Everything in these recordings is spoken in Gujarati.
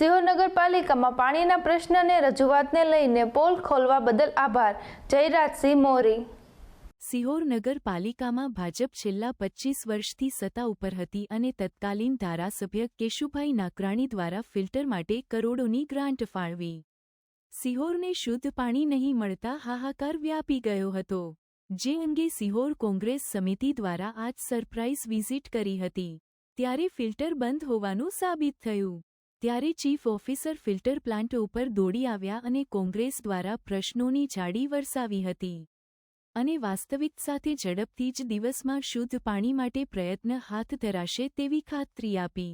સિહોર નગરપાલિકામાં પાણીના પ્રશ્નને રજૂઆતને લઈને પોલ ખોલવા બદલ આભાર. જયરાજસિંહ મોરી. સિહોર નગરપાલિકામાં ભાજપ છેલ્લા પચ્ચીસ વર્ષથી સત્તા ઉપર હતી અને તત્કાલીન ધારાસભ્ય કેશુભાઈ નાકરાણી દ્વારા ફિલ્ટર માટે કરોડોની ગ્રાન્ટ ફાળવી. સિહોરને શુદ્ધ પાણી નહીં મળતા હાહાકાર વ્યાપી ગયો હતો. જે અંગે સિહોર કોંગ્રેસ સમિતિ દ્વારા આજ સરપ્રાઇઝ વિઝિટ કરી હતી. ત્યારે ફિલ્ટર બંધ હોવાનું સાબિત થયું. ત્યારે ચીફ ઓફિસર ફિલ્ટર પ્લાન્ટ ઉપર દોડી આવ્યા અને કોંગ્રેસ દ્વારા પ્રશ્નોની જાડી વરસાવી હતી. અને વાસ્તવિક સાથે ઝડપથી જ દિવસમાં શુદ્ધ પાણી માટે પ્રયત્ન હાથ ધરાશે તેવી ખાતરી આપી.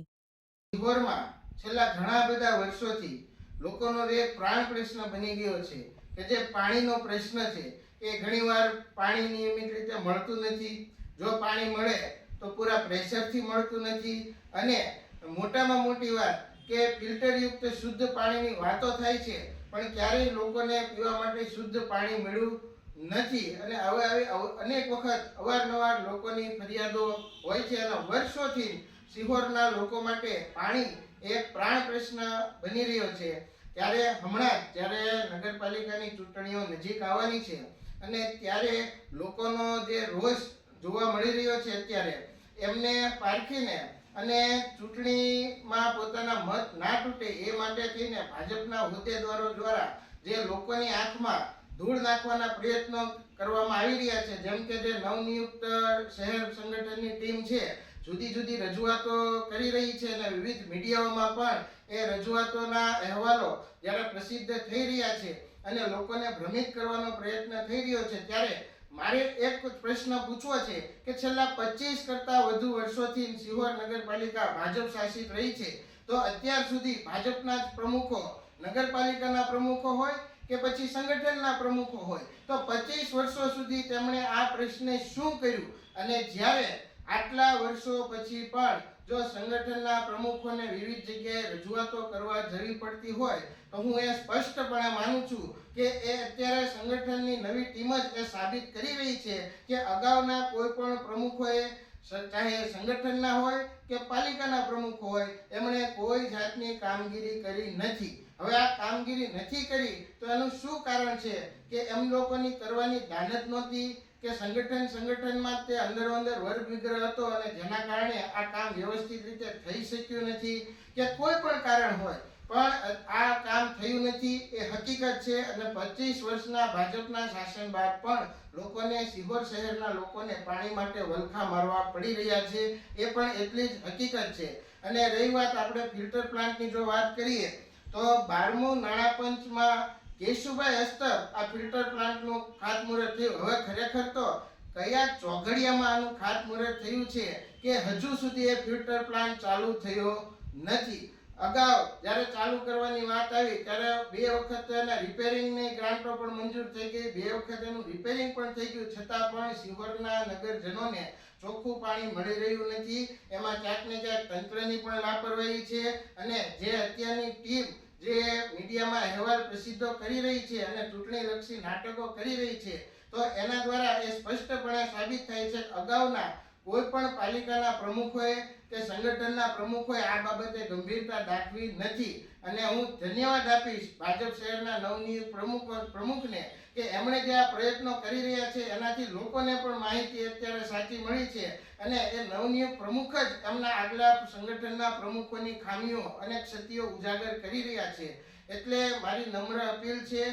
છેલ્લા ઘણા બધા વર્ષોથી લોકોનો એક પ્રાણ પ્રશ્ન બની ગયો છે, કે જે પાણીનો પ્રશ્ન છે, એ ઘણીવાર પાણી નિયમિત રીતે મળતું નથી. જો પાણી મળે તો પૂરા પ્રેશરથી મળતું નથી. અને મોટામાં મોટી વાત કે ફિલ્ટરયુક્ત શુદ્ધ પાણીની વાતો થાય છે, પણ ક્યારેય લોકોને પીવા માટે શુદ્ધ પાણી મળ્યું નથી. અને હવે આવી અનેક વખત અવારનવાર લોકોની ફરિયાદો હોય છે અને વર્ષોથી સિહોરના લોકો માટે પાણી એ પ્રાણ પ્રશ્ન બની રહ્યો છે. ત્યારે હમણાં જ્યારે નગરપાલિકાની ચૂંટણીઓ નજીક આવવાની છે અને ત્યારે લોકોનો જે રોષ જોવા મળી રહ્યો છે અત્યારે, એમને પારખીને અને ચૂંટણીમાં પોતાના મત ના તૂટે એ માટે થઈને ભાજપના હોદ્દેદારો દ્વારા જે લોકોની આંખમાં ધૂળ નાખવાના પ્રયત્નો કરવામાં આવી રહ્યા છે, જેમ કે જે નવનિયુક્ત શહેર સંગઠનની ટીમ છે, જુદી જુદી રજૂઆતો કરી રહી છે અને વિવિધ મીડિયાઓમાં પણ એ રજૂઆતોના અહેવાલો જ્યારે પ્રસિદ્ધ થઈ રહ્યા છે અને લોકોને ભ્રમિત કરવાનો પ્રયત્ન થઈ રહ્યો છે, ત્યારે મારે એક પ્રશ્ન પૂછવો છે કે છેલ્લા પચીસ કરતા વધુ વર્ષોથી સિહોર નગરપાલિકા ભાજપ શાસિત રહી છે. તો અત્યાર સુધી ભાજપના જ પ્રમુખો નગરપાલિકાના પ્રમુખો હોય કે પછી સંગઠનના પ્રમુખો હોય? તો પચીસ વર્ષો સુધી તેમણે આ પ્રશ્ને શું કર્યું? અને જ્યારે આટલા વર્ષો પછી પણ જો સંગઠનના પ્રમુખોને વિવિધ જગ્યાએ રજૂઆતો કરવા જવી પડતી હોય, તો હું એ સ્પષ્ટપણે માનું છું કે એ અત્યારે સંગઠનની નવી ટીમ જ એ સાબિત કરી રહી છે કે અગાઉના કોઈ પણ પ્રમુખોએ ચાહે સંગઠનના હોય કે પાલિકાના પ્રમુખ હોય, એમણે કોઈ જાતની કામગીરી કરી નથી. હવે આ કામગીરી નથી કરી, તો એનું શું કારણ છે કે એમ લોકોની કરવાની દાનત નહોતી? કે સંગઠન સંગઠનમાં તે અંદરો અંદર વર્ગ વિગ્રહ હતો અને જેના કારણે આ કામ વ્યવસ્થિત રીતે થઈ શક્યું નથી કે કોઈ પણ કારણ હોય, પણ આ કામ થયું નથી એ હકીકત છે અને પચીસ વર્ષના ભાજપના શાસન બાદ પણ લોકોને સિહોર શહેરના લોકોને પાણી માટે વલખા મારવા પડી રહ્યા છે, એ પણ એટલી જ હકીકત છે. અને રહી વાત આપણે ફિલ્ટર પ્લાન્ટની જો વાત કરીએ, તો બારમું નાણાં પંચમાં કેશુભાઈ અસ્તર, આ ફિલ્ટર પ્લાન્ટનું ખાતમુહૂર્ત થયું. હવે ખરેખર તો કયા ચોઘડિયામાં આનું ખાતમુહૂર્ત થયું છે કે હજુ સુધી એ ફિલ્ટર પ્લાન્ટ ચાલુ થયો નથી? અગાઉ જ્યારે ચાલુ કરવાની વાત આવી, ત્યારે બે વખત એના રિપેરિંગની ગ્રાન્ટો પણ મંજૂર થઈ ગઈ. બે વખત એનું રિપેરિંગ પણ થઈ ગયું. છતાં પણ સિહોરના નગરજનોને ચોખ્ખું પાણી મળી રહ્યું નથી. એમાં ક્યાંક ને ક્યાંક તંત્રની પણ લાપરવાહી છે અને જે અત્યારની ટીમ જે મીડિયામાં અહેવાલ પ્રસિદ્ધો કરી રહી છે અને ચૂંટણીલક્ષી નાટકો કરી રહી છે, તો એના દ્વારા એ સ્પષ્ટપણે સાબિત થાય છે અગાઉના કોઈ પણ પાલિકાના પ્રમુખોએ કે સંગઠનના પ્રમુખોએ આ બાબતે ગંભીરતા દાખવી નથી. અને હું ધન્યવાદ આપીશ ભાજપ શહેરના નવનિયુક્ત પ્રમુખ, પ્રમુખને કે એમણે જે આ પ્રયત્નો કરી રહ્યા છે, એનાથી લોકોને પણ માહિતી અત્યારે સાચી મળી છે. અને એ નવનિયુક્ત પ્રમુખ જ એમના આગલા સંગઠનના પ્રમુખોની ખામીઓ અને ક્ષતિઓ ઉજાગર કરી રહ્યા છે. એટલે મારી નમ્ર અપીલ છે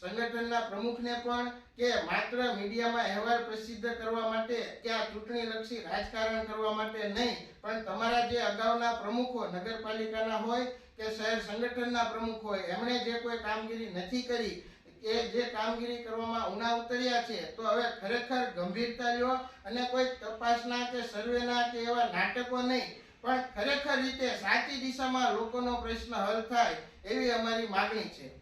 સંગઠનના પ્રમુખને પણ કે માત્ર મીડિયામાં અહેવાલ પ્રસિદ્ધ કરવા માટે કે આ ચૂંટણીલક્ષી રાજકારણ કરવા માટે નહીં, પણ તમારા જે અગાઉના પ્રમુખો નગરપાલિકાના હોય કે શહેર સંગઠનના પ્રમુખ હોય, એમણે જે કોઈ કામગીરી નથી કરી એ જે કામગીરી કરવામાં ઉના ઉતર્યા છે, તો હવે ખરેખર ગંભીરતા લ્યો અને કોઈ તપાસના કે સર્વેના કે એવા નાટકો નહીં. પણ ખરેખર રીતે સાચી દિશામાં લોકોનો પ્રશ્ન હલ થાય એવી અમારી માગણી છે.